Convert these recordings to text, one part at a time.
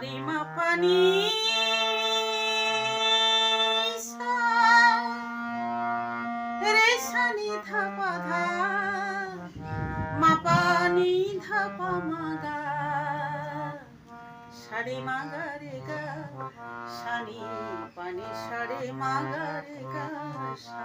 পানি সা রে সানি ধাপা ধা মা পানি ধাপা মাগা। সারে মাগা রে গা, সানি পানি সারে মাগা রে গা সা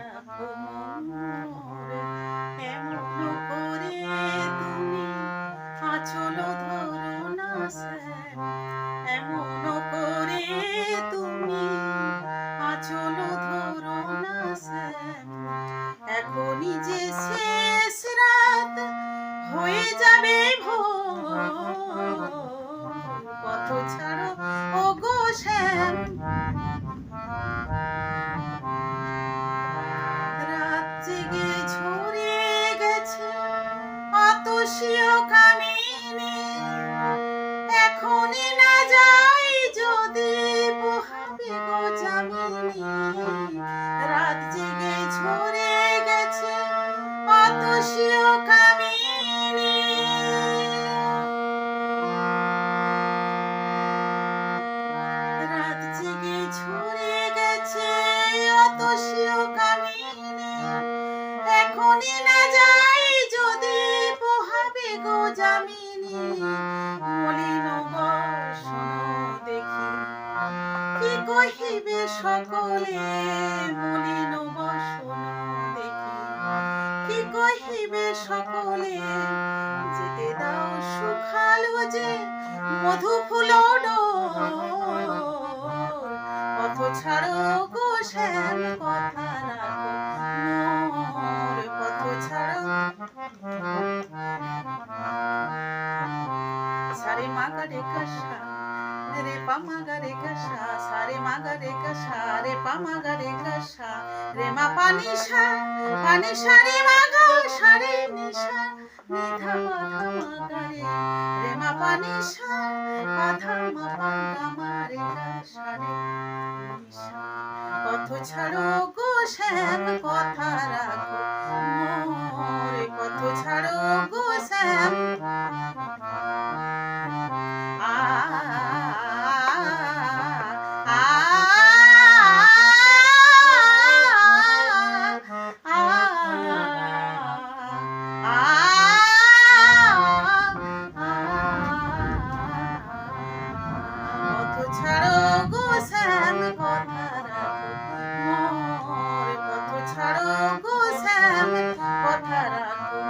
আঁচল ধরো না এমন করে তুমি আঁচল ধরো না এখনই যে শেষ রাত হয়ে যাবে ছাড়ো, ও গো শ্যাম। রাত জেগে এখনই না যাই যদি পোহাবে গো জামিনী রাত জেগে ঝরে গেছে অতসীয় কামিনী। রাত জেগে ঝরে গেছে অতসীয় কামিনী। এখনই না যাই যদি পোহাবে গো জামিনী মলিন বসন দেখি। কি কহিবে সকলে? মলিন বসন দেখি। কি কহিবে সকলে? যেতে দাও সুখালো যে মধু ফুল পথ ছাড়ো গো কথা রাখো পথ ছাড়ো। সারে মাগা রে কাশা রে পামাগা রে কাশা সারে মাগা রে কাশা রে পামাগা রে কাশা রে মা পানিশা পানিশা রে মাগা সারে নিশা নিধা বাধা মাগা রে রে মা পানিশা বাধা মা পাঙ্গা মারে কাশা রে নিশা পথ ছাড়ো গো শ্যাম কথা রাখো মোরে পথ ছাড়ো গো শ্যাম ছাড়ো গো শ্যাম কথা